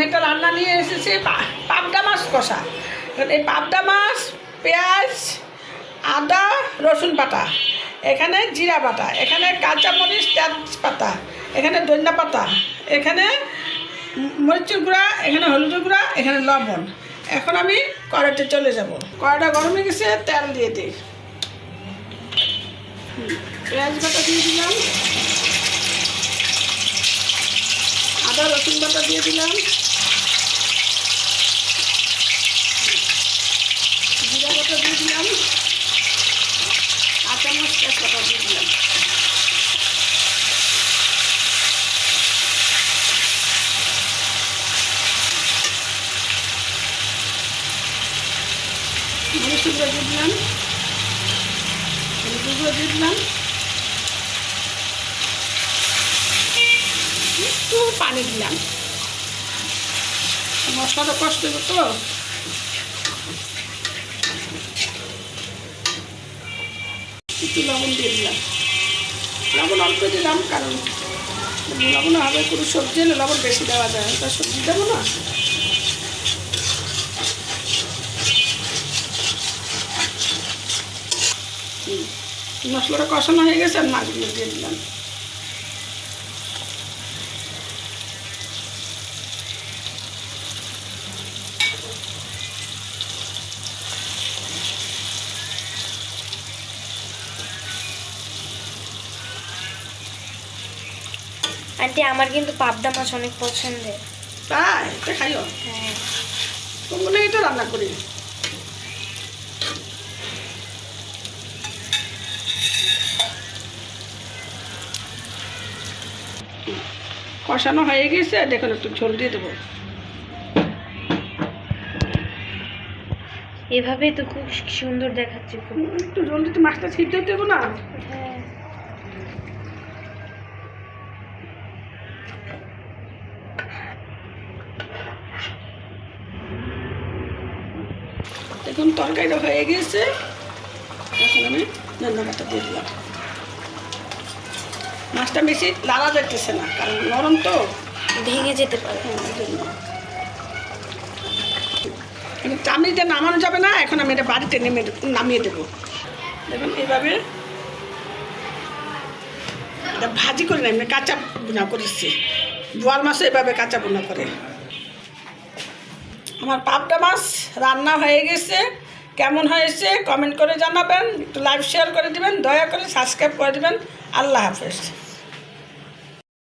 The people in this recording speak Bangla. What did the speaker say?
আমি একটা রান্না নিয়ে এসেছি পাবদা মাছ কষা। এই পাবদা মাছ, পেঁয়াজ, আদা, রসুন বাটা। এখানে জিরা বাটা, এখানে কাঁচামরিচ তেজপাতা, এখানে ধনিয়া পাতা, এখানে মরিচের গুঁড়া, এখানে হলুদের গুঁড়া, এখানে লবণ। এখন আমি কড়াইতে চলে যাব। কড়াইটা গরম হয়ে গেছে, তেল দিয়ে দিই। পেঁয়াজ বাটা দিয়ে দিলাম। আদা, রসুন বাটা দিয়ে দিলাম জিরা বাটা দিয়ে দিলাম কাঁচা চামচ তেজপাতা দিয়ে দিলাম মরিচ গুঁড়ো দিয়ে দিলাম হলুদ গুঁড়ো দিলাম একটু পানি দিলাম। মশলাটা কষ্ট হবে একটু লবণ দিয়ে দিলাম। লবণ অল্প দিলাম, কারণ লবণ হবে কোনো সবজি, হলে লবণ বেশি দেওয়া যায়। তা সবজি দেবো না? মশলাটা কষানো হয়ে গেছে, আর মাছগুলো দিয়ে দিলাম। আন্টি আমার কিন্তু পাবদা মাছ অনেক পছন্দের। তাই? এটা খাইও? হ্যাঁ। তোমরা এটা রান্না করি। কষানো হয়ে গেছে দেখুন একটু ঝোল দিয়ে দেবো। এভাবেই তো খুব সুন্দর দেখাচ্ছে একটু ঝোল দিতে মাছটা ছিটতে দেবো না? দেখুন তরকারিটা হয়ে গেছে। এখন আমি ধন্যবাদটা দিয়ে দিলাম। মাছটা বেশি লালা যাইতেছে না কারণ নরম তো। ভেঙে যেতে পারে। হ্যাঁ। চামড়িতে নামানো যাবে না এখন আমি এটা বাড়িতে নেমে নামিয়ে দেবো। দেখুন এইভাবে এটা ভাজি করে না এমনি কাঁচা বোনা করেছি। বোয়াল মাছও এভাবে কাঁচা বোনা করে। আমার পাবদা মাছ রান্না হয়ে গেছে। কেমন হয়েছে কমেন্ট করে জানাবেন। একটু লাইভ শেয়ার করে দেবেন, দয়া করে সাবস্ক্রাইব করে দেবেন। আল্লাহ হাফেজ।